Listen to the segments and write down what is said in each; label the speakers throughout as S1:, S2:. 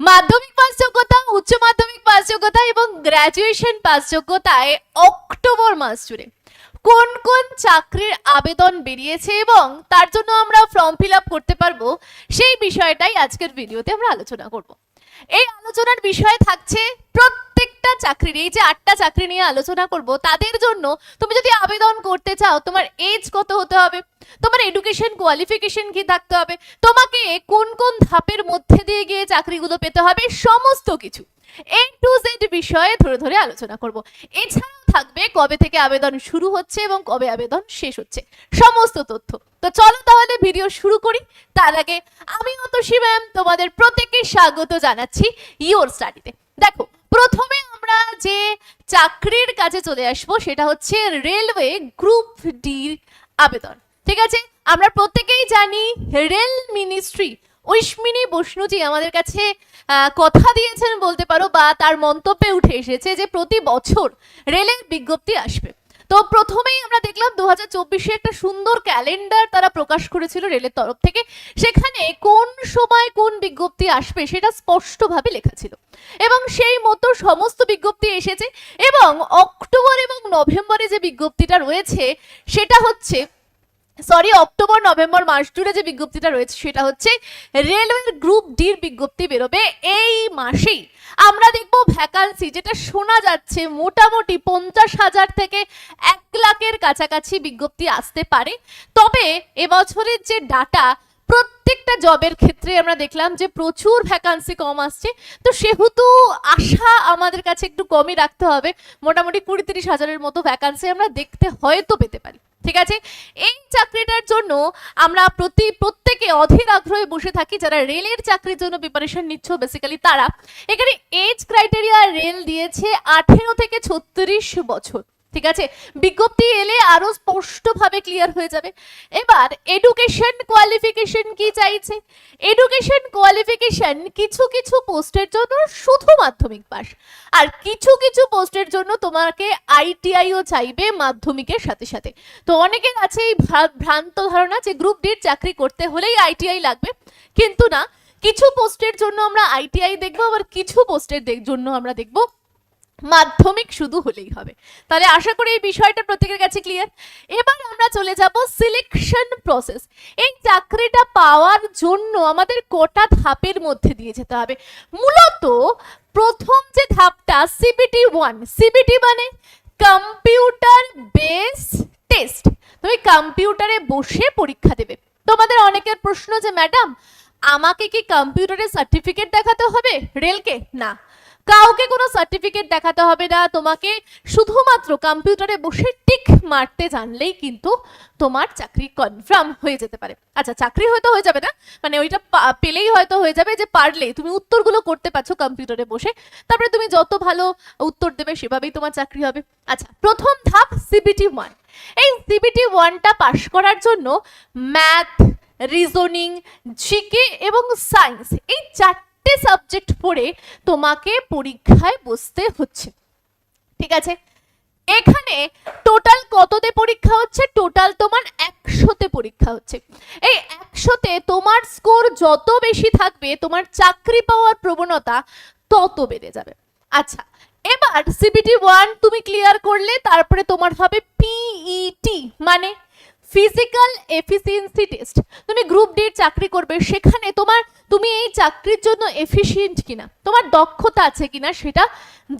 S1: মাধ্যমিক পাস যোগ্যতা উচ্চ মাধ্যমিক পাস যোগ্যতা এবং গ্রাজুয়েশন পাস যোগ্যতায় অক্টোবর মাস জুড়ে। কোন কোন চাকরির আবেদন বেরিয়েছে এবং তার জন্য আমরা ফর্ম ফিল করতে পারব, সেই বিষয়টাই আজকের ভিডিওতে আমরা আলোচনা করব। এই আলোচনার বিষয় থাকছে প্রত্যেকটা চাকরির, এই যে আটটা চাকরি নিয়ে আলোচনা করব, তাদের জন্য তুমি যদি আবেদন করতে চাও, তোমার এজ কত হতে হবে? তোমার এডুকেশন কোয়ালিফিকেশন কি থাকতে হবে? তোমাকে কোন কোন ধাপের মধ্যে দিয়ে গিয়ে চাকরিগুলো পেতে হবে? সমস্ত কিছু। এ টু জেড বিষয়ে ধরে ধরে আলোচনা করব। এছাড়াও থাকবে কবে থেকে আবেদন শুরু হচ্ছে এবং কবে আবেদন শেষ হচ্ছে। সমস্ত তথ্য। তো চলো তাহলে ভিডিও শুরু করি। তার আগে আমি অতসী ম্যাম, তোমাদের প্রত্যেককে স্বাগত জানাচ্ছি ইওর স্টাডিতে দেখো, প্রথমে আমরা যে চাকরির কাছে চলে আসব সেটা হচ্ছে রেলওয়ে গ্রুপ ডির আবেদন। ঠিক আছে? আমরা প্রত্যেকেই জানি রেল মিনিস্ট্রি ঐশ্মিনী বৈষ্ণুজি আমাদের কাছে কথা দিয়েছেন বলতে পারো বা তার মন্তব্যে উঠে এসেছে যে প্রতি বছর রেলের বিজ্ঞপ্তি আসবে। তো প্রথমেই আমরা দেখলাম দু হাজার একটা সুন্দর ক্যালেন্ডার তারা প্রকাশ করেছিল রেলের তরফ থেকে। সেখানে কোন সময় কোন বিজ্ঞপ্তি আসবে সেটা স্পষ্টভাবে লেখা ছিল। এবং সেই মতো সমস্ত বিজ্ঞপ্তি এসেছে এবং অক্টোবর এবং নভেম্বরে যে বিজ্ঞপ্তিটা রয়েছে সেটা হচ্ছে সরি অক্টোবর নভেম্বর মাস জুড়ে যে বিজ্ঞপ্তিটা রয়েছে, সেটা হচ্ছে রেলওয়ের গ্রুপ ডির বিজ্ঞপ্তি বেরোবে এই মাসেই। আমরা দেখব ভ্যাকান্সি যেটা শোনা যাচ্ছে মোটামুটি পঞ্চাশ হাজার থেকে এক লাখের কাছাকাছি বিজ্ঞপ্তি আসতে পারে। তবে এবছরের যে ডাটা প্রত্যেকটা জবের ক্ষেত্রে আমরা দেখলাম যে প্রচুর ভ্যাকান্সি কম আসছে। তো সেহেতু আশা আমাদের কাছে একটু কমই রাখতে হবে। মোটামুটি কুড়ি তিরিশ হাজারের মতো ভ্যাকান্সি আমরা দেখতে হয়তো পেতে পারি। ঠিক আছে? এই চাকরিটার জন্য আমরা প্রতি, প্রত্যেকে অধীর আগ্রহে বসে থাকি যারা রেলের চাকরির জন্য প্রিপারেশন নিচ্ছ বেসিক্যালি তারা। এখানে এজ ক্রাইটেরিয়া রেল দিয়েছে আঠেরো থেকে ছত্রিশ বছর। ঠিক আছে? বিজ্ঞপ্তি এলে আরও স্পষ্টভাবে ক্লিয়ার হয়ে যাবে। এবার এডুকেশন কোয়ালিফিকেশন কি চাইছে? এডুকেশন কোয়ালিফিকেশন কিছু কিছু পোস্টের জন্য শুধু মাধ্যমিক পাস আর কিছু কিছু পোস্টের জন্য তোমাকে আইটিআইও চাইবে মাধ্যমিকের সাথে সাথে। তো অনেকের আছে এই ভ্রান্ত ধারণা যে গ্রুপ ডির চাকরি করতে হলেই আইটিআই লাগবে। কিন্তু না, কিছু পোস্টের জন্য আমরা আইটিআই দেখব, আবার কিছু পোস্টের জন্য আমরা দেখব মাধ্যমিক শুধু হলেই হবে। তাহলে আশা করি এই বিষয়টা প্রত্যেকের কাছে ক্লিয়ার এবার আমরা চলে যাব সিলেকশন প্রসেস এই চাকরিটা পাওয়ার জন্য আমাদের কটা ধাপের মধ্যে দিয়ে যেতে হবে। মূলত প্রথম যে ধাপটা সিবিটি ওয়ান সিবিটি মানে কম্পিউটার বেস টেস্ট তুমি কম্পিউটারে বসে পরীক্ষা দেবে। তোমাদের অনেকের প্রশ্ন যে, ম্যাডাম, আমাকে কি কম্পিউটারের সার্টিফিকেট দেখাতে হবে? রেলকে? না। কাউকে কোনো সার্টিফিকেট দেখাতে হবে না। তোমাকে শুধুমাত্র কম্পিউটারে বসে টিক মারতে জানলেই কিন্তু তোমার চাকরি কনফার্ম হয়ে যেতে পারে। আচ্ছা চাকরি হয়তো হয়ে যাবে না মানে ওইটা পেলেই হয়তো হয়ে যাবে যে পারলে তুমি উত্তরগুলো করতে পারছ কম্পিউটারে বসে। তারপরে তুমি যত ভালো উত্তর দেবে সেভাবেই তোমার চাকরি হবে। আচ্ছা প্রথম ধাপ সিবিটি ওয়ান এই সিবিটি ওয়ানটা পাশ করার জন্য ম্যাথ রিজনিং জিকে এবং সায়েন্স এই চারটে সাবজেক্ট পড়ে তোমাকে পরীক্ষায় বসতে হচ্ছে। ঠিক আছে? এখানে টোটাল কততে পরীক্ষা হচ্ছে? টোটাল তোমার একশোতে পরীক্ষা হচ্ছে। এই একশোতে তোমার স্কোর যত বেশি থাকবে, তোমার চাকরি পাওয়ার প্রবণতা তত বেড়ে যাবে। আচ্ছা এবার সিবিটি ওয়ান তুমি ক্লিয়ার করলে, তারপরে তোমার হবে পিইটি মানে ফিজিক্যাল এফিসিয়েন্সি টেস্ট তুমি গ্রুপ ডির চাকরি করবে, সেখানে তোমার তুমি এই চাকরির জন্য এফিসিয়েন্ট কিনা? তোমার দক্ষতা আছে কিনা সেটা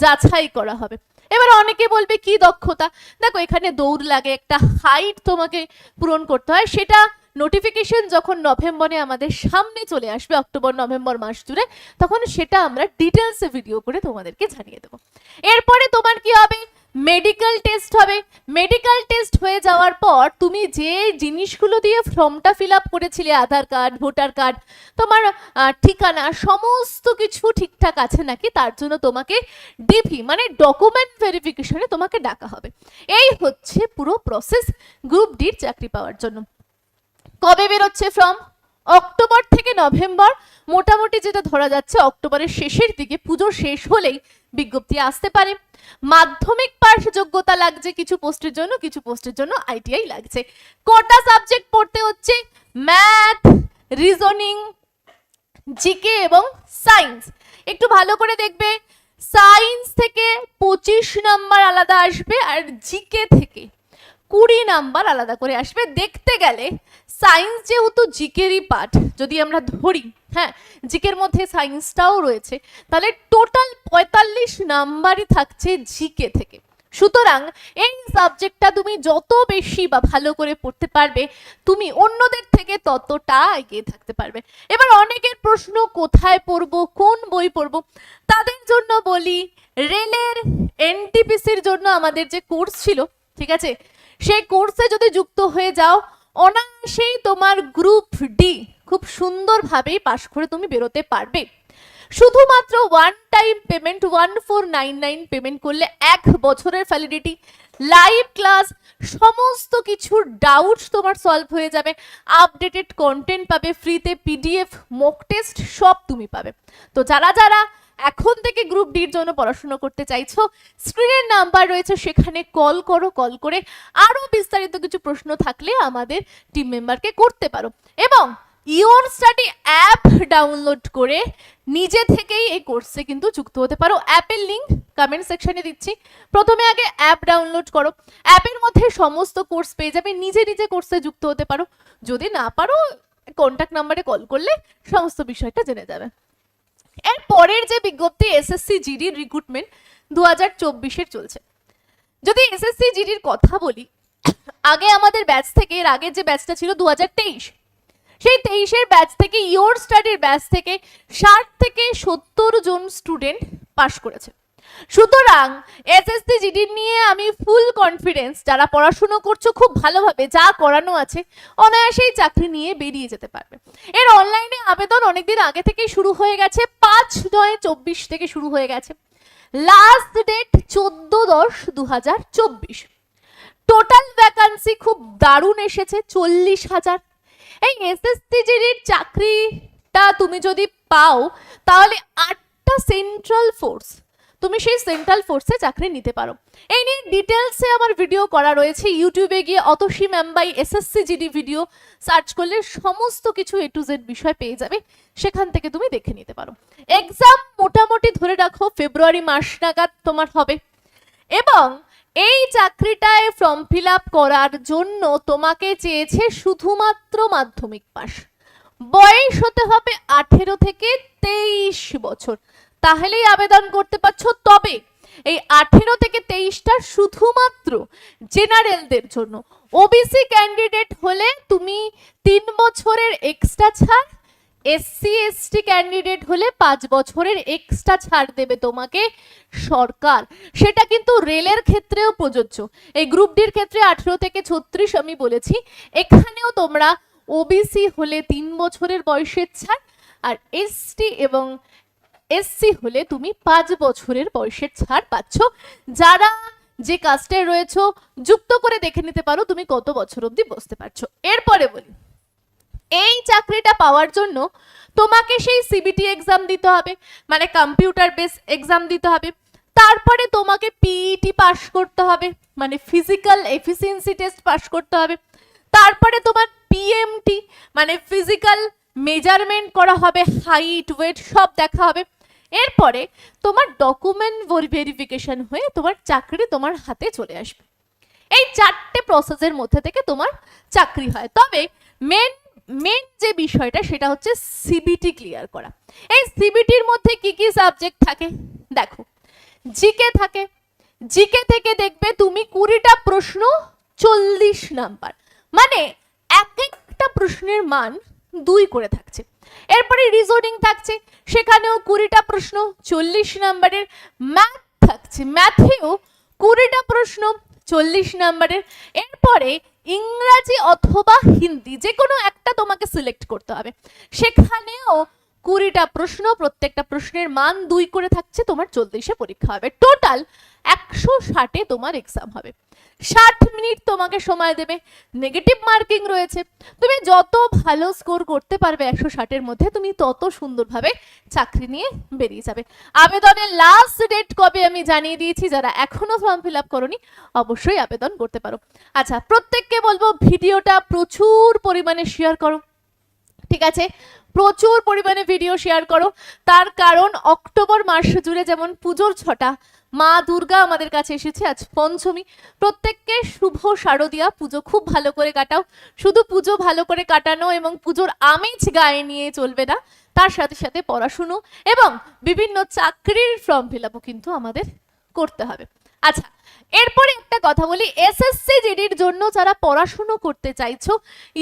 S1: যাচাই করা হবে। এবার অনেকে বলবে, কি দক্ষতা? দেখো, এখানে দৌড় লাগে, একটা হাইট তোমাকে পূরণ করতে হয়। সেটা নোটিফিকেশন যখন নভেম্বরে আমাদের সামনে চলে আসবে, অক্টোবর, নভেম্বর মাস জুড়ে তখন সেটা আমরা ডিটেলসে ভিডিও করে তোমাদেরকে জানিয়ে দেবো। এরপরে তোমার কি হবে? মেডিকেল টেস্ট হবে। মেডিকেল টেস্ট হয়ে যাওয়ার পর তুমি যে জিনিসগুলো দিয়ে ফর্মটা ফিল আপ করেছিলে, আধার কার্ড, ভোটার কার্ড, তোমার ঠিকানা, সমস্ত কিছু ঠিকঠাক আছে নাকি? তার জন্য তোমাকে ডিভি মানে ডকুমেন্ট ভেরিফিকেশনে তোমাকে ডাকা হবে। এই হচ্ছে পুরো প্রসেস গ্রুপ ডির চাকরি পাওয়ার জন্য। কবে বেরোচ্ছে ফর্ম অক্টোবর থেকে নভেম্বর, মোটামুটি যেটা ধরা যাচ্ছে অক্টোবরের শেষের দিকে পুজো শেষ হলেই বিজ্ঞপ্তি আসতে পারে। মাধ্যমিক পাস যোগ্যতা লাগছে, কিছু পোস্টের জন্য, কিছু পোস্টের জন্য আইটিআই লাগছে। কটা সাবজেক্ট পড়তে হচ্ছে? ম্যাথ, রিজনিং, জিকে এবং সায়েন্স। একটু ভালো করে দেখবে, সায়েন্স থেকে পঁচিশ নাম্বার আলাদা আসবে আর জিকে থেকে কুড়ি নাম্বার আলাদা করে আসবে। দেখতে গেলে সায়েন্স যেহেতু জিকেরই পার্ট যদি আমরা ধরি হ্যাঁ জিকের মধ্যে সায়েন্সটাও রয়েছে, তাহলে টোটাল পঁয়তাল্লিশ নাম্বারই থাকছে জিকে থেকে। সুতরাং এই সাবজেক্টটা তুমি যত বেশি বা ভালো করে পড়তে পারবে, তুমি অন্যদের থেকে ততটা এগিয়ে থাকতে পারবে। এবার অনেকের প্রশ্ন, কোথায় পড়ব, কোন বই পড়ব, তাদের জন্য বলি, রেলের এনটিপিসির জন্য আমাদের যে কোর্স ছিল, ঠিক আছে? সেই কোর্সে যদি যুক্ত হয়ে যাও অনায়াসেই তোমার গ্রুপ ডি খুব সুন্দরভাবেই পাশ করে তুমি বেরোতে পারবে। শুধুমাত্র one time payment one four nine nine payment করলে এক বছরের ভ্যালিডিটি লাইভ ক্লাস সমস্ত কিছু ডাউটস তোমার সলভ হয়ে যাবে। আপডেটেড কন্টেন্ট পাবে ফ্রিতে পিডিএফ মক টেস্ট সব তুমি পাবে। তো যারা যারা এখন থেকে গ্রুপ ডির জন্য পড়াশোনা করতে চাইছো? স্ক্রিনের নাম্বার রয়েছে, সেখানে কল করো কল করে আরও বিস্তারিত কিছু প্রশ্ন থাকলে আমাদের টিম মেম্বারকে করতে পারো। এবং ইওর স্টাডি অ্যাপ ডাউনলোড করে নিজে থেকেই এই কোর্সে কিন্তু যুক্ত হতে পারো। অ্যাপের লিংক কমেন্ট সেকশনে দিচ্ছি। প্রথমে আগে অ্যাপ ডাউনলোড করো। অ্যাপের মধ্যে সমস্ত কোর্স পেয়ে যাবে, নিজে নিজে কোর্সে যুক্ত হতে পারো। যদি না পারো কন্ট্যাক্ট নাম্বারে কল করলে সমস্ত বিষয়টা জেনে যাবে। এর পরের যে বিজ্ঞপ্তি এসএসসি জিডির রিক্রুটমেন্ট দু হাজার চব্বিশের চলছে। যদি এসএসসি জিডির কথা বলি, আগে আমাদের ব্যাচ থেকে, এর আগের যে ব্যাচটা ছিল দু তেইশ, সেই তেইশের ব্যাচ থেকে ইয়োর স্টাডির ব্যাচ থেকে ষাট থেকে সত্তর জন স্টুডেন্ট পাশ করেছে। সুতরাং এসএসসি জিডি নিয়ে আমি ফুল কনফিডেন্স যারা পড়াশুনো করছ খুব ভালোভাবে যা করানো আছে, অনায়াসেই চাকরি নিয়ে বেরিয়ে যেতে পারবে। এর অনলাইনে আবেদন অনেকদিন আগে থেকেই শুরু হয়ে গেছে, পাঁচ নয় চব্বিশ থেকে শুরু হয়ে গেছে। লাস্ট ডেট চোদ্দ দশ দু হাজার চব্বিশ। টোটাল ভ্যাকান্সি খুব দারুণ এসেছে, চল্লিশ হাজার। এই এসএসসি জিডির চাকরিটা তুমি যদি পাও, তাহলে আটটা সেন্ট্রাল ফোর্স তুমি সেই সেন্ট্রাল ফোর্সে চাকরি নিতে পারো। এই নিয়ে ডিটেলসে আমার ভিডিও করা রয়েছে। ইউটিউবে গিয়ে Atasi ma'am by SSC GD video search করলে সমস্ত কিছু এ টু জেড বিষয় পেয়ে যাবে। সেখান থেকে তুমি দেখে নিতে পারো। এক্সাম মোটামুটি ধরে রাখো ফেব্রুয়ারি মাস নাগাদ তোমার হবে। এবং এই চাকরিটায় ফর্ম ফিল আপ করার জন্য তোমাকে চেয়েছে শুধুমাত্র মাধ্যমিক পাশ। বয়স হতে হবে আঠেরো থেকে তেইশ বছর। তাহলেই আবেদন করতে পারছ। তবে এই আঠেরো থেকে তেইশটা শুধুমাত্র জেনারেলদের জন্য। ওবিসি ক্যান্ডিডেট হলে তুমি তিন বছরের এক্সট্রা ছাড় এসসি এসটি ক্যান্ডিডেট হলে পাঁচ বছরের এক্সট্রা ছাড় দেবে তোমাকে সরকার। সেটা কিন্তু রেলের ক্ষেত্রেও প্রযোজ্য। এই গ্রুপ ডির ক্ষেত্রে আঠেরো থেকে ছত্রিশ আমি বলেছি। এখানেও তোমরা ওবিসি হলে তিন বছরের বয়সের ছাড় আর এসটি এবং এসসি হলে তুমি পাঁচ বছরের বয়সের ছাড় পাচ্ছ। যারা যে কাস্টে রয়েছো, যুক্ত করে দেখে নিতে পারো তুমি কত বছর অবধি বসতে পারছ। এরপরে বলি, এই চাকরিটা পাওয়ার জন্য তোমাকে সেই সিবিটি এক্সাম দিতে হবে মানে কম্পিউটার বেস এক্সাম দিতে হবে। তারপরে তোমাকে পিইটি পাস করতে হবে মানে ফিজিক্যাল এফিসিয়েন্সি টেস্ট পাস করতে হবে। তারপরে তোমার পিএমটি মানে ফিজিক্যাল মেজারমেন্ট করা হবে হাইট ওয়েট সব দেখা হবে। এরপরে তোমার ডকুমেন্ট ভেরিফিকেশন হয়ে তোমার চাকরি তোমার হাতে চলে আসবে। এই চারটে প্রসেসের মধ্যে থেকে তোমার চাকরি হয়। তবে মেন মেন যে বিষয়টা সেটা হচ্ছে সিবিটি ক্লিয়ার করা। এই সিবিটির মধ্যে কি কি সাবজেক্ট থাকে? দেখো জিকে থাকে। জিকে থেকে দেখবে তুমি কুড়িটা প্রশ্ন চল্লিশ নাম্বার মানে এক একটা প্রশ্নের মান দুই করে থাকছে। এরপরে রিজনিং থাকছে। সেখানেও কুড়িটা প্রশ্ন, চল্লিশ নাম্বারের ম্যাথ থাকছে। ম্যাথেও কুড়িটা প্রশ্ন, চল্লিশ নাম্বারের। এরপরে ইংরাজি অথবা হিন্দি যে কোনো একটা তোমাকে সিলেক্ট করতে হবে। সেখানেও কুড়িটা প্রশ্ন, প্রত্যেকটা প্রশ্নের মান দুই করে থাকছে, তোমার চল্লিশে পরীক্ষা হবে। টোটাল একশো ষাটে তোমার এক্সাম হবে। ষাট মিনিট তোমাকে সময় দেবে। নেগেটিভ মার্কিং রয়েছে। তুমি যত ভালো স্কোর করতে পারবে একশো ষাটের মধ্যে, তুমি তত সুন্দরভাবে চাকরি নিয়ে বেরিয়ে যাবে। আবেদনের লাস্ট ডেট কবে আমি জানিয়ে দিয়েছি, যারা এখনও ফর্ম ফিল আপ করনি, অবশ্যই আবেদন করতে পারো। আচ্ছা প্রত্যেককে বলব ভিডিওটা প্রচুর পরিমাণে শেয়ার করো। ঠিক আছে? প্রচুর পরিমাণে ভিডিও শেয়ার করো। তার কারণ অক্টোবর মাস জুড়ে যেমন পুজোর ছটা, মা দুর্গা আমাদের কাছে এসেছে আজ পঞ্চমী। প্রত্যেককে শুভ শারদিয়া, পুজো খুব ভালো করে কাটাও। শুধু পুজো ভালো করে কাটানো এবং পুজোর আমেজ গায়ে নিয়ে চলবে না, তার সাথে সাথে পড়াশুনো এবং বিভিন্ন চাকরির ফর্ম ফিল কিন্তু আমাদের করতে হবে। আচ্ছা এরপরে একটা কথা বলি। এসএসসি জিডির জন্য যারা পড়াশুনো করতে চাইছো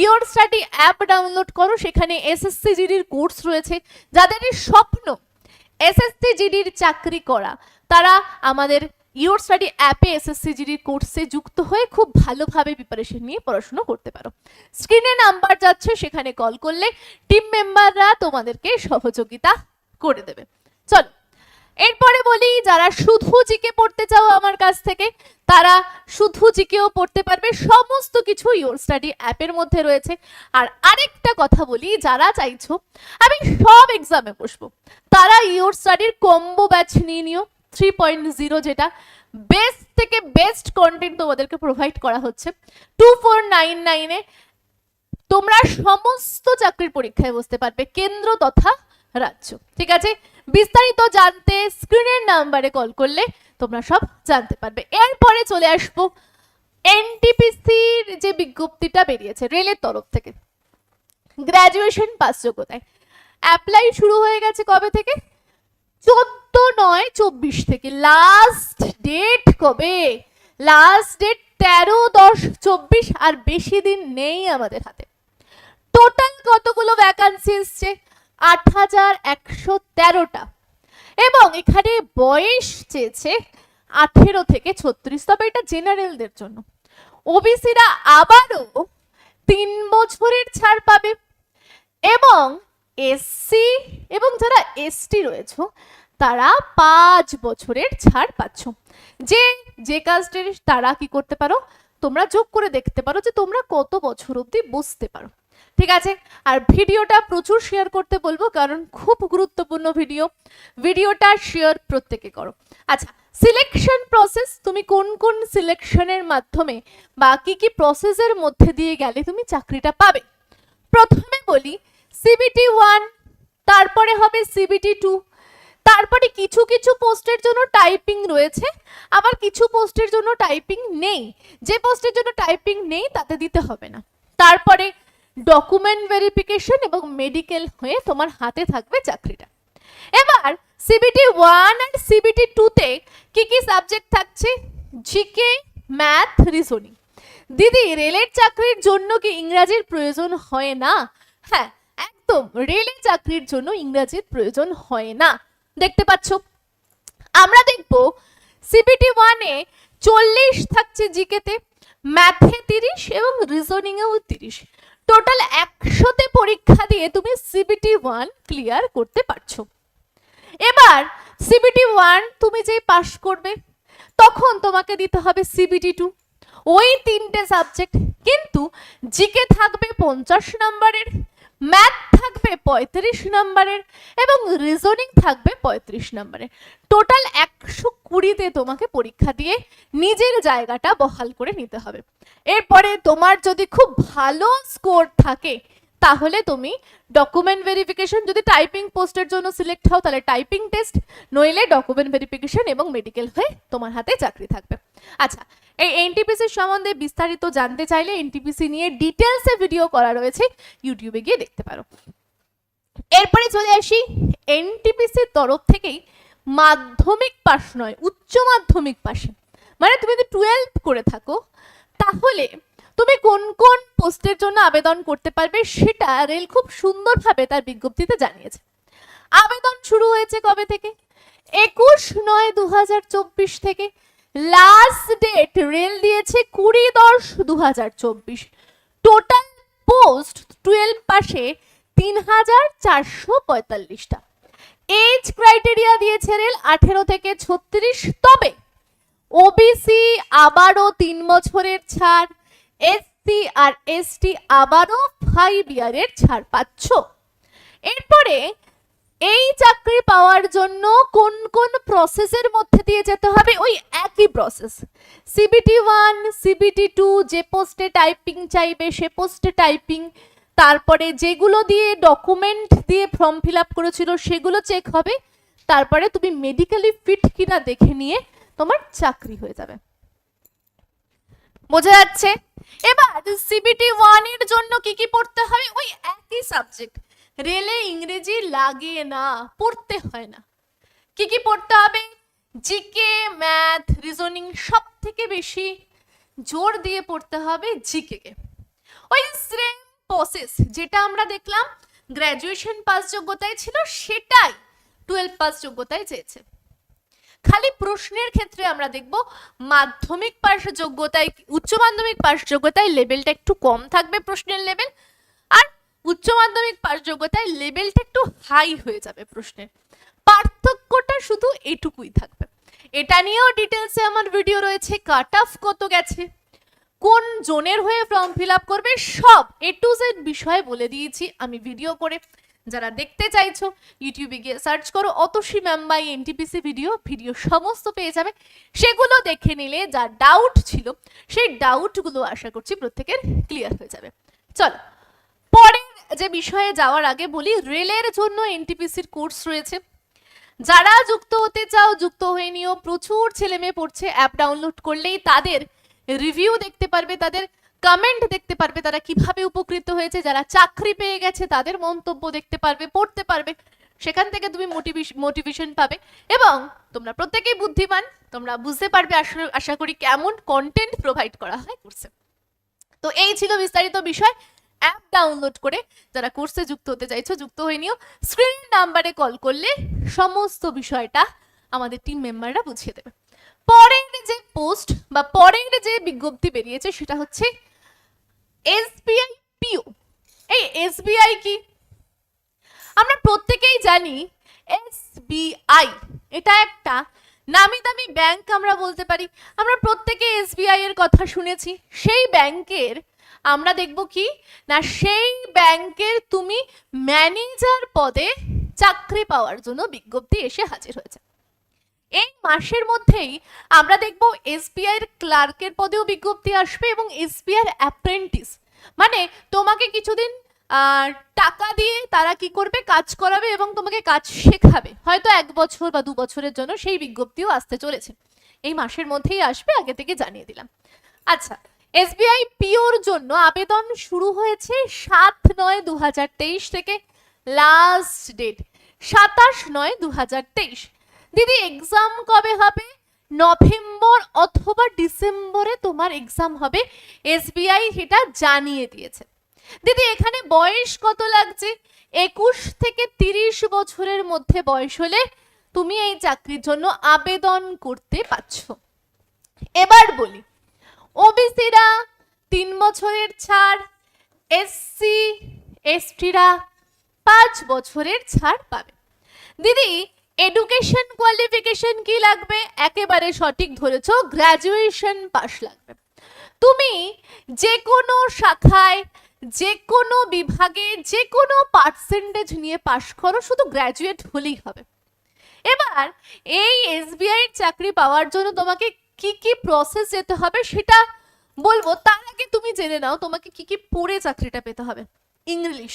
S1: ইয়োর স্টাডি অ্যাপ ডাউনলোড করো। সেখানে এসএসসি জিডির কোর্স রয়েছে। যাদের স্বপ্ন এসএসসি জিডির চাকরি করা, তারা আমাদের ইয়োর স্টাডি অ্যাপে এসএসসি জিডির কোর্সে যুক্ত হয়ে খুব ভালোভাবে প্রিপারেশন নিয়ে পড়াশোনা করতে পারো। স্ক্রিনে নাম্বার যাচ্ছে, সেখানে কল করলে টিম মেম্বাররা তোমাদেরকে সহযোগিতা করে দেবে। চলো এরপরে বলি, যারা শুধু জিকে পড়তে চাও আমার কাছ থেকে, তারা শুধু জিকেও পড়তে পারবে। সমস্ত কিছু ইওর স্টাডি অ্যাপের মধ্যে রয়েছে। আর আরেকটা কথা বলি, যারা চাইছো, আমি সব এক্সামে বসবো। তারা ইওর স্টাডির কম্বো ব্যাচ নিয়ে নিও থ্রি পয়েন্ট জিরো যেটা। বেস্ট থেকে বেস্ট কন্টেন্ট তোমাদেরকে প্রোভাইড করা হচ্ছে। টু ফোর নাইন নাইনে তোমরা সমস্ত চাকরির পরীক্ষায় বসতে পারবে, কেন্দ্র তথা রাজ্য। ঠিক আছে? বিস্তারিত জানতে স্ক্রিনের নাম্বারে কল করলে তোমরা সব জানতে পারবে। এরপরে চলে আসব এনটিপিসির যে বিজ্ঞপ্তিটা বেরিয়েছে রেলের তরফ থেকে। গ্র্যাজুয়েশন পাস যোগ্যতায়। অ্যাপ্লাই শুরু হয়ে গেছে কবে থেকে? চোদ্দ নয় চব্বিশ থেকে। লাস্ট ডেট কবে? লাস্ট ডেট তেরো দশ চব্বিশ আর বেশি দিন নেই আমাদের হাতে। টোটাল কতগুলো ভ্যাকান্সি এসছে আট হাজার একশো তেরোটা। এবং এখানে বয়স চেয়েছে আঠেরো থেকে ছত্রিশ, তবে এটা জেনারেলদের জন্য। ওবিসিরা আবারও তিন বছরের ছাড় পাবে। এবং এসসি এবং যারা এসটি রয়েছে, তারা পাঁচ বছরের ছাড় পাচ্ছ। যে যে কাস্টের তারা কি করতে পারো? তোমরা যোগ করে দেখতে পারো যে তোমরা কত বছর অবধি বসতে পারো। ঠিক আছে? আর ভিডিওটা প্রচুর শেয়ার করতে বলব, কারণ খুব গুরুত্বপূর্ণ ভিডিও ভিডিওটা শেয়ার প্রত্যেকে করো। আচ্ছা সিলেকশন প্রসেস তুমি কোন কোন সিলেকশনের মাধ্যমে বা কি কি প্রসেসের মধ্যে দিয়ে গেলে তুমি চাকরিটা পাবে? প্রথমে বলি সিবিটি ওয়ান তারপরে হবে সিবিটি টু তারপরে কিছু কিছু পোস্টের জন্য টাইপিং রয়েছে, আবার কিছু পোস্টের জন্য টাইপিং নেই। যে পোস্টের জন্য টাইপিং নেই, তাতে দিতে হবে না। তারপরে ডকুমেন্ট ভেরিফিকেশন এবং মেডিকেল হয়ে তোমার হাতে থাকবে চাকরিটা। এবার সিবিটি ওয়ান আর সিবিটি টুতে কি কি সাবজেক্ট থাকছে? জিকে ম্যাথ রিজনিং দিদি রেলের চাকরির জন্য কি ইংরাজির প্রয়োজন হয় না? হ্যাঁ একদম রেলের চাকরির জন্য ইংরাজির প্রয়োজন হয় না। দেখতে পাচ্ছ? আমরা দেখব সিবিটি ওয়ানে চল্লিশ থাকছে জিকেতে ম্যাথে তিরিশ এবং রিজনিংয়েও তিরিশ। টোটাল একশোতে পরীক্ষা দিয়ে তুমি সিবিটি ওয়ান ক্লিয়ার করতে পারছ। এবার সিবিটি ওয়ান তুমি যেই পাশ করবে, তখন তোমাকে দিতে হবে সিবিটি টু ওই তিনটে সাবজেক্ট কিন্তু জিকে থাকবে পঞ্চাশ নম্বরের। ম্যাথ থাকবে পঁয়ত্রিশ নম্বরের এবং রিজনিং থাকবে পঁয়ত্রিশ নম্বরের। টোটাল একশো কুড়িতে তোমাকে পরীক্ষা দিয়ে নিজের জায়গাটা বহাল করে নিতে হবে। এরপরে তোমার যদি খুব ভালো স্কোর থাকে, তাহলে তুমি ডকুমেন্ট ভেরিফিকেশন যদি টাইপিং পোস্টের জন্য সিলেক্ট হও, তাহলে টাইপিং টেস্ট নইলে ডকুমেন্ট ভেরিফিকেশন এবং মেডিকেল হয়ে তোমার হাতে চাকরি থাকবে। আচ্ছা এই এনটিপিসি সম্বন্ধে বিস্তারিত জানতে চাইলে এনটিপিসি নিয়ে ডিটেলসে ভিডিও করা রয়েছে ইউটিউবে গিয়ে দেখতে পারো। এরপরে চলে আসি এনটিপিসির তরফ থেকেই মাধ্যমিক পাশ নয়, উচ্চ মাধ্যমিক পাশে। মানে তুমি যদি টুয়েলভ করে থাকো, তাহলে তুমি কোন কোন পোস্টের জন্য আবেদন করতে পারবে সেটা রেল খুব সুন্দরভাবে তার বিজ্ঞপ্তিতে জানিয়েছে। আবেদন শুরু হয়েছে কবে থেকে? একুশ নয় দু থেকে লাস্ট ডেট রেল দিয়েছে কুড়ি দশ দু হাজার চব্বিশ। টোটাল পোস্ট টুয়েলভ পাশে তিন হাজার চারশো পঁয়তাল্লিশটা। এজ ক্রাইটেরিয়া দিয়েছে রেল আঠেরো থেকে ছত্রিশ, তবে ওবিসি আবারও তিন বছরের ছাড় এসসি আর এসটি আবারও ফাইভ ইয়ারের ছাড় পাচ্ছ। এরপরে এই চাকরি পাওয়ার জন্য কোন কোন প্রসেসের মধ্যে দিয়ে যেতে হবে? ওই একই process CBT one CBT two যে পোস্টে টাইপিং চাইবে, সে পোস্টে টাইপিং তারপরে যেগুলো দিয়ে ডকুমেন্ট দিয়ে ফর্ম ফিল আপ করেছিল, সেগুলো চেক হবে। তারপরে তুমি মেডিকেলি ফিট কিনা দেখে নিয়ে তোমার চাকরি হয়ে যাবে। বোঝা যাচ্ছে? এবার সিবিটি ওয়ানের জন্য কি কি পড়তে হবে? ওই একই সাবজেক্ট রেলে ইংরেজি লাগে না, পড়তে হয় না। কি কি পড়তে হবে? জিকে, ম্যাথ, রিজনিং সব থেকে বেশি জোর দিয়ে পড়তে হবে জিকে কে ওই সেম প্রসেস যেটা আমরা দেখলাম গ্র্যাজুয়েশন পাস যোগ্যতায় ছিল সেটাই টুয়েলভ পাস যোগ্যতায় চেয়েছে। খালি প্রশ্নের ক্ষেত্রে আমরা দেখব, মাধ্যমিক পাশ যোগ্যতায়, উচ্চ মাধ্যমিক পাশ যোগ্যতায় লেভেলটা একটু কম থাকবে প্রশ্নের লেভেল আর উচ্চ মাধ্যমিক পাশ যোগ্যতায় লেভেলটা একটু হাই হয়ে যাবে প্রশ্নের। পার্থক্যটা শুধু এটুকুই থাকবে। এটা নিয়েও ডিটেলসে আমার ভিডিও রয়েছে কাট অফ কত গেছে, কোন জোনের হয়ে ফর্ম ফিল আপ করবে, সব এ টু জেড বিষয়ে বলে দিয়েছি আমি ভিডিও করে। যারা দেখতে চাইছো ইউটিউবে গিয়ে সার্চ করো, Atasi ma'am by NTPC video video সমস্ত পেয়ে যাবে। সেগুলো দেখে নিলে যা ডাউট ছিল, সেই ডাউটগুলো আশা করছি প্রত্যেকের ক্লিয়ার হয়ে যাবে। চলো, পরের যে বিষয়ে যাওয়ার আগে বলি, রেলের জন্য এনটিপিসির কোর্স রয়েছে। যারা যুক্ত হতে চাও, যুক্ত হয়ে নিও। প্রচুর ছেলে মেয়ে পড়ছে, অ্যাপ ডাউনলোড করলেই তাদের রিভিউ দেখতে পারবে, তাদের কমেন্ট দেখতে পারবে, তারা কীভাবে উপকৃত হয়েছে, যারা চাকরি পেয়ে গেছে, তাদের মন্তব্য দেখতে পারবে, পড়তে পারবে। সেখান থেকে তুমি মোটিভেশন পাবে। এবং তোমরা প্রত্যেকেই বুদ্ধিমান, তোমরা বুঝতে পারবে আশা- আশা করি কেমন কন্টেন্ট প্রোভাইড করা হয় কোর্সে তো এই ছিল বিস্তারিত বিষয়। অ্যাপ ডাউনলোড করে যারা কোর্সে যুক্ত হতে চাইছো, যুক্ত হয়ে নিও। স্ক্রিন নাম্বারে কল করলে সমস্ত বিষয়টা আমাদের টিম মেম্বাররা বুঝিয়ে দেবে। পরের যে পোস্ট বা পরের যে বিজ্ঞপ্তি বেরিয়েছে সেটা হচ্ছে এসবিআই পিও এই এসবিআই কি? আমরা প্রত্যেকেই জানি এসবিআই এটা একটা নামি দামি ব্যাংক আমরা বলতে পারি। আমরা প্রত্যেকে এসবিআই এর কথা শুনেছি। সেই ব্যাংকের আমরা দেখব কি? না, সেই ব্যাংকের তুমি ম্যানেজার পদে চাকরি পাওয়ার জন্য বিজ্ঞপ্তি এসে হাজির হয়েছে। এই মাসের মধ্যেই আমরা দেখব এসবিআই এর ক্লার্কের পদেও বিজ্ঞপ্তি আসবে এবং এসবিআই এর অ্যাপ্রেন্টিস মানে তোমাকে কিছুদিন টাকা দিয়ে তারা কি করবে? কাজ করাবে এবং তোমাকে কাজ শেখাবে। হয়তো এক বছর বা দু বছরের জন্য সেই বিজ্ঞপ্তিও আসতে চলেছে। এই মাসের মধ্যেই আসবে, আগে থেকে জানিয়ে দিলাম। আচ্ছা এসবিআই পিওর জন্য আবেদন শুরু হয়েছে সাত নয় দু থেকে লাস্ট ডেট সাতাশ নয় দু দিদি এক্সাম কবে হবে? নভেম্বর অথবা ডিসেম্বরে তোমার এক্সাম হবে, এসবিআই সেটা জানিয়ে দিয়েছে। দিদি, এখানে বয়স কত লাগছে? একুশ থেকে তিরিশ বছরের মধ্যে বয়স হলে তুমি এই চাকরির জন্য আবেদন করতে পারছ। এবার বলি ওবিসিরা তিন বছরের ছাড়, এসসি, এসটিরা পাঁচ বছরের ছাড় পাবে। দিদি এডুকেশন কোয়ালিফিকেশন কি লাগবে? একেবারে সঠিক ধরেছো গ্র্যাজুয়েশন পাস লাগবে। তুমি যে কোনো শাখায় যে কোনো বিভাগে যে কোনো পার্সেন্টেজ নিয়ে পাশ করো, শুধু গ্র্যাজুয়েট হলেই হবে। এবার এই এসবিআই চাকরি পাওয়ার জন্য তোমাকে কি কি প্রসেস যেতে হবে সেটা বলব। তার আগে তুমি জেনে নাও তোমাকে কি কি পড়ে চাকরিটা পেতে হবে। ইংলিশ।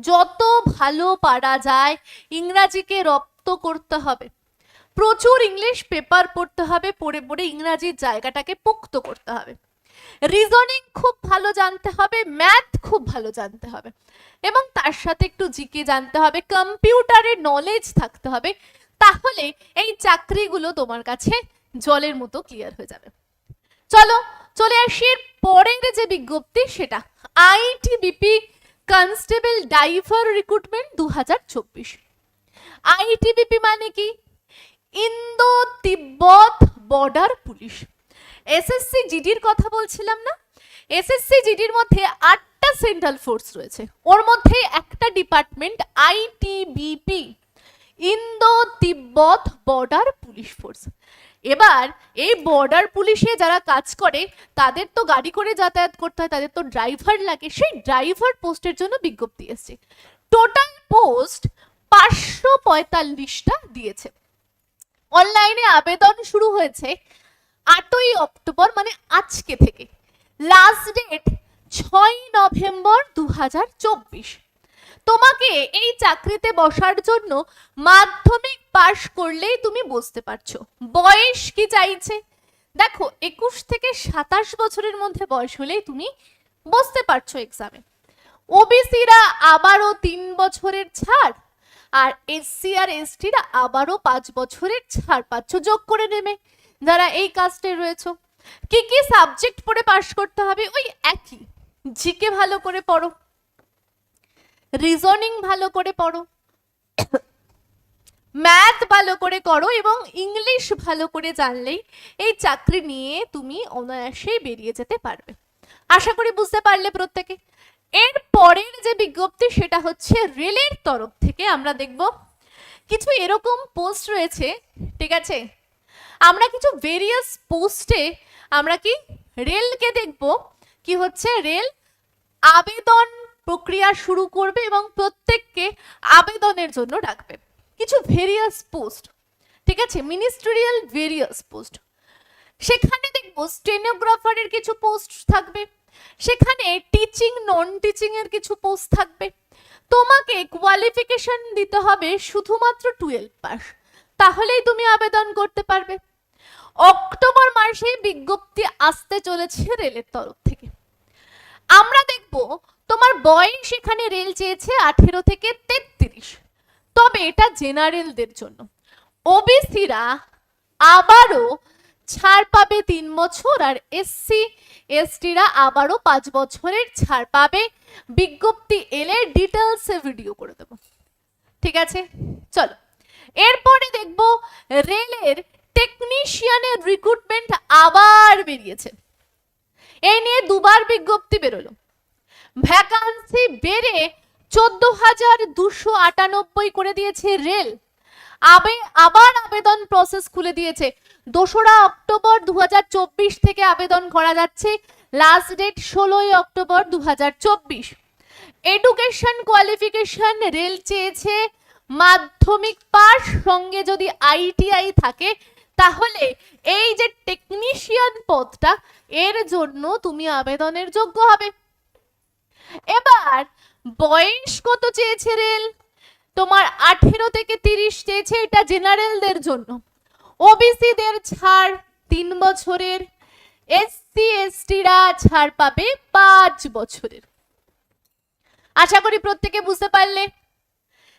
S1: যত ভালো পারা যায়, ইংরাজিকে রপ্ত করতে হবে। প্রচুর ইংলিশ পেপার পড়তে হবে, পড়ে পড়ে ইংরাজির জায়গাটাকে পোক্ত করতে হবে। রিজনিং খুব ভালো জানতে হবে ম্যাথ খুব ভালো জানতে হবে। এবং তার সাথে একটু জিকে জানতে হবে কম্পিউটারের নলেজ থাকতে হবে। তাহলে এই চাকরিগুলো তোমার কাছে জলের মতো ক্লিয়ার হয়ে যাবে। চলো, চলে আসি পরের যে বিজ্ঞপ্তি, সেটা আইটিবিপি কনস্টেবল ডাইভার রিক্রুটমেন্ট দু হাজার চব্বিশ। আইটিবিপি মানে কি? Indo Tibet border police SSC জিডির কথা বলছিলাম না? এসএসসি জিডির মধ্যে আটটা সেন্ট্রাল ফোর্স রয়েছে। ওর মধ্যে একটা department ITBP Indo Tibet border police force. এবার এই বর্ডার পুলিশে যারা কাজ করে, তাদের তো গাড়ি করে যাতায়াত করতে হয়, তাদের তো ড্রাইভার লাগে। সেই ড্রাইভার পোস্টের জন্য বিজ্ঞপ্তি এসছে। টোটাল পোস্ট পাঁচশো পঁয়তাল্লিশটা দিয়েছে। অনলাইনে আবেদন শুরু হয়েছে আটই অক্টোবর মানে আজকে থেকে। লাস্ট ডেট ছয় নভেম্বর দু হাজার চব্বিশ। তোমাকে এই চাকরিতে বসার জন্য মাধ্যমিক পাশ করলেই তুমি বুঝতে পারছ। বয়স কি চাইছে? দেখো, একুশ থেকে সাতাশ বছরের মধ্যে বয়স হলেই তুমি বসতে পারছ এক্সামে ওবিসিরা আবারও তিন বছরের ছাড়, আর এসসি আর এসটিরা আবারও পাঁচ বছরের ছাড় পাচ্ছ, যোগ করে নেবে যারা এই কাস্টে রয়েছে। কি কি সাবজেক্ট পড়ে পাশ করতে হবে? ওই একই। জিকে ভালো করে পড়ো। রিজনিং ভালো করে পড়ো। ম্যাথ ভালো করে করো এবং ইংলিশ ভালো করে জানলেই এই চাকরি নিয়ে তুমি অনায়াসেই বেরিয়ে যেতে পারবে। আশা করি বুঝতে পারলে প্রত্যেকে। এর পরের যে বিজ্ঞপ্তি সেটা হচ্ছে রেলের তরফ থেকে আমরা দেখব। কিছু এরকম পোস্ট রয়েছে, ঠিক আছে? আমরা কিছু ভেরিয়াস পোস্টে আমরা কি রেলকে দেখব। কি হচ্ছে? রেল আবেদন প্রক্রিয়া শুরু করবে এবং প্রত্যেককে আবেদনের জন্য ডাকবে। কিছু ভেরিয়াস পোস্ট ঠিক আছে? মিনিস্ট্রিয়াল ভেরিয়াস পোস্ট সেখানে দেখব স্টেনোগ্রাফারের কিছু পোস্ট থাকবে। সেখানে টিচিং নন টিচিং এর কিছু পোস্ট থাকবে। তোমাকে কোয়ালিফিকেশন দিতে হবে শুধুমাত্র টুয়েলভ পাস। তাহলেই তুমি আবেদন করতে পারবে। অক্টোবর মাসে বিজ্ঞপ্তি আসতে চলেছে রেলের তরফ থেকে। আমরা দেখব তোমার বয়স সেখানে রেল চেয়েছে আঠেরো থেকে তেত্রিশ। তবে এটা জেনারেলদের জন্য। ওবিসিরা আবারও ছাড় পাবে তিন বছর আর এসসি, এসটিরা আবারও পাঁচ বছরের ছাড় পাবে। বিজ্ঞপ্তি এলে ডিটেলসে ভিডিও করে দেবো। ঠিক আছে? চলো। এরপরে দেখব রেলের টেকনিশিয়ানের রিক্রুটমেন্ট আবার বেরিয়েছে। এই নিয়ে দুবার বিজ্ঞপ্তি বেরোলো। ভ্যাকান্সি বেড়ে চোদ্দ হাজার দুশো আটানব্বই করে দিয়েছে রেল। আবে, আবার আবেদন প্রসেস খুলে দিয়েছে। দোসরা অক্টোবর দু হাজার চব্বিশ থেকে আবেদন করা যাচ্ছে। লাস্ট ডেট ষোলোই অক্টোবর দু হাজার চব্বিশ। এডুকেশন কোয়ালিফিকেশন রেল চেয়েছে মাধ্যমিক পাস সঙ্গে যদি আইটিআই থাকে, তাহলে এই যে টেকনিশিয়ান পদটা, এর জন্য তুমি আবেদনের যোগ্য হবে। এবার বয়স কত চেয়েছে রেল? তোমার আঠেরো থেকে তিরিশ চেয়েছে এটা জেনারেলদের জন্য। ওবিসিদের ছাড় তিন বছরের, এসসি, এসটিরা ছাড় পাবে পাঁচ বছরের। আশা করি প্রত্যেকে বুঝতে পারলে।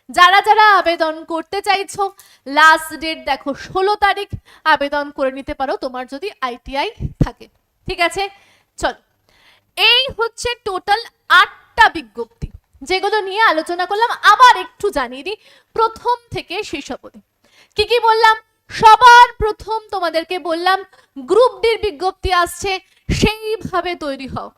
S1: যারা যারা আবেদন করতে চাইছো লাস্ট ডেট দেখো, ষোলো তারিখ আবেদন করে নিতে পারো, তোমার যদি আইটিআই থাকে। ঠিক আছে? চলো। এই হচ্ছে টোটাল আটটা বিজ্ঞপ্তি, যেগুলো নিয়ে আলোচনা করলাম। আবার একটু জানিয়ে দিই, প্রথম থেকে শেষ অবধি। কি কি বললাম? সবার প্রথম তোমাদেরকে বললাম গ্রুপ ডির বিজ্ঞপ্তি আসছে, সেইভাবে তৈরি হও।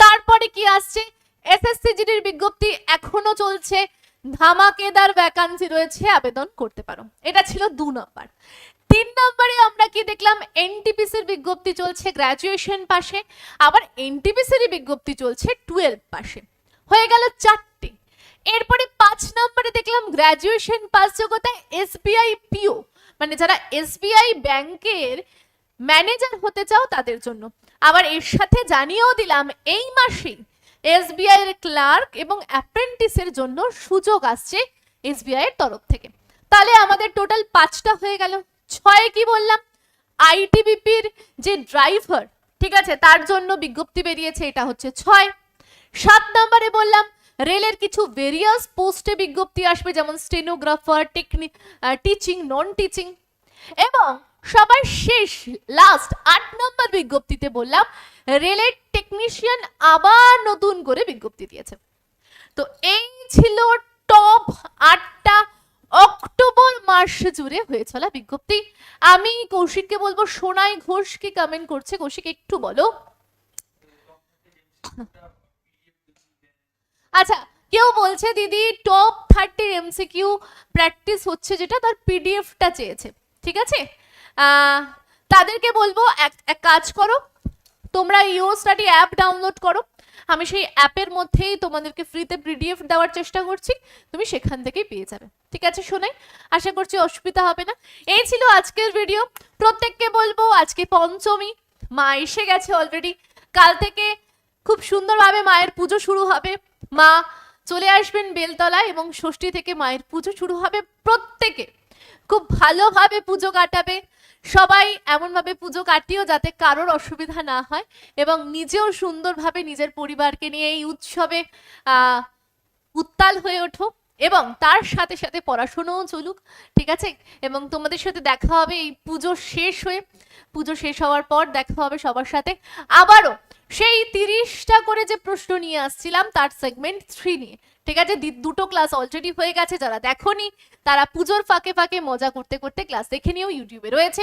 S1: তারপরে কি আসছে? এসএসসি জিডির বিজ্ঞপ্তি এখনও চলছে। ধামাকেদার ভ্যাকান্সি রয়েছে, আবেদন করতে পারো। এটা ছিল দু নম্বর। তিন নম্বরে আমরা কি দেখলাম? এনটিপিসির বিজ্ঞপ্তি চলছে গ্র্যাজুয়েশন পাশে, আবার এনটিপিসির বিজ্ঞপ্তি চলছে টুয়েলভ পাশে। হয়ে গেল চারটে। এরপরে পাঁচ নম্বরে দেখলাম গ্র্যাজুয়েশন পাস যোগ্যতায় এসবিআই পিও মানে যারা এসবিআই ব্যাংকের ম্যানেজার হতে চাও তাদের জন্য। আবার এর সাথে জানিয়েও দিলাম এই মাসেই এসবিআই এর ক্লার্ক এবং অ্যাপ্রেন্টিসের জন্য সুযোগ আসছে এসবিআই এর তরফ থেকে। তাহলে আমাদের টোটাল পাঁচটা হয়ে গেল। ছয় কি বললাম? আইটিবিপির যে ড্রাইভার, ঠিক আছে, তার জন্য বিজ্ঞপ্তি বেরিয়েছে, এটা হচ্ছে ছয়। সাত নম্বরে বললাম, রেলের কিছু ভেরিয়াস পোস্টে বিজ্ঞপ্তি আসবে, যেমন stenographer technique teaching non teaching এবং সবার শেষ লাস্ট আট নম্বর বিজ্ঞপ্তিতে বললাম, রেলের টেকনিশিয়ান আবার নতুন করে বিজ্ঞপ্তি দিয়েছে। তো এই ছিল টপ আটটা অক্টোবর মাস জুড়ে হয়ে চলা বিজ্ঞপ্তি। আমি কৌশিককে বলব, সোনাই ঘোষ কি কমেন্ট করছে? কৌশিক, একটু বলো। আচ্ছা কেউ বলছে, দিদি টপ থার্টির এমসিকিউ প্র্যাকটিস হচ্ছে যেটা, তার পিডিএফটা চেয়েছে। ঠিক আছে? তাদেরকে বলব এক কাজ করো তোমরা ইও স্টাডি অ্যাপ ডাউনলোড করো। আমি সেই অ্যাপের মধ্যেই তোমাদেরকে ফ্রিতে পিডিএফ দেওয়ার চেষ্টা করছি। তুমি সেখান থেকেই পেয়ে যাবে। ঠিক আছে শোনাই আশা করছি অসুবিধা হবে না। এই ছিল আজকের ভিডিও প্রত্যেককে বলব, আজকে পঞ্চমী। মা এসে গেছে অলরেডি কাল থেকে খুব সুন্দরভাবে মায়ের পুজো শুরু হবে। মা চলে আসবেন বেলতলায় এবং ষষ্ঠী থেকে মায়ের পুজো শুরু হবে প্রত্যেকে। খুব ভালোভাবে পুজো কাটাবে। সবাই এমনভাবে পুজো কাটিও যাতে কারোর অসুবিধা না হয় এবং নিজেও সুন্দরভাবে নিজের পরিবারকে নিয়ে এই উৎসবে উত্তাল হয়ে ওঠো এবং তার সাথে সাথে পড়াশোনাও চলুক, ঠিক আছে? এবং তোমাদের সাথে দেখা হবে এই পুজো শেষ হয়ে। পুজো শেষ হওয়ার পর দেখা হবে সবার সাথে। আবারও সেই তিরিশটা করে যে প্রশ্ন নিয়ে আসছিলাম, তার সেগমেন্ট থ্রি নিয়ে। ঠিক আছে? দুটো ক্লাস অলরেডি হয়ে গেছে, যারা দেখোনি, তারা পুজোর ফাঁকে ফাঁকে মজা করতে করতে ক্লাস দেখে নিও ইউটিউবে রয়েছে।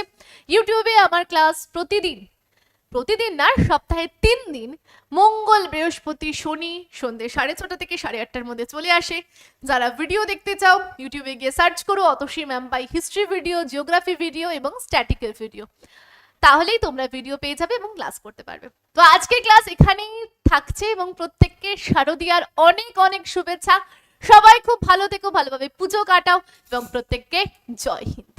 S1: ইউটিউবে আমার ক্লাস প্রতিদিন প্রতিদিন না, সপ্তাহে তিন দিন, মঙ্গল বৃহস্পতি শনি সন্ধ্যে সাড়ে ছটা থেকে সাড়ে আটটার মধ্যে চলে আসে। যারা ভিডিও দেখতে চাও ইউটিউবে গিয়ে সার্চ করো, Atasi ma'am by history video geography video এবং স্ট্যাটিক্যাল ভিডিও তাহলেই তোমরা ভিডিও পেয়ে যাবে এবং ক্লাস করতে পারবে। তো আজকে ক্লাস এখানেই থাকছে এবং প্রত্যেককে শারদিয়ার অনেক অনেক শুভেচ্ছা। সবাই খুব ভালো থেকো, ভালোভাবে পুজো কাটাও এবং প্রত্যেককে জয় হিন্দ।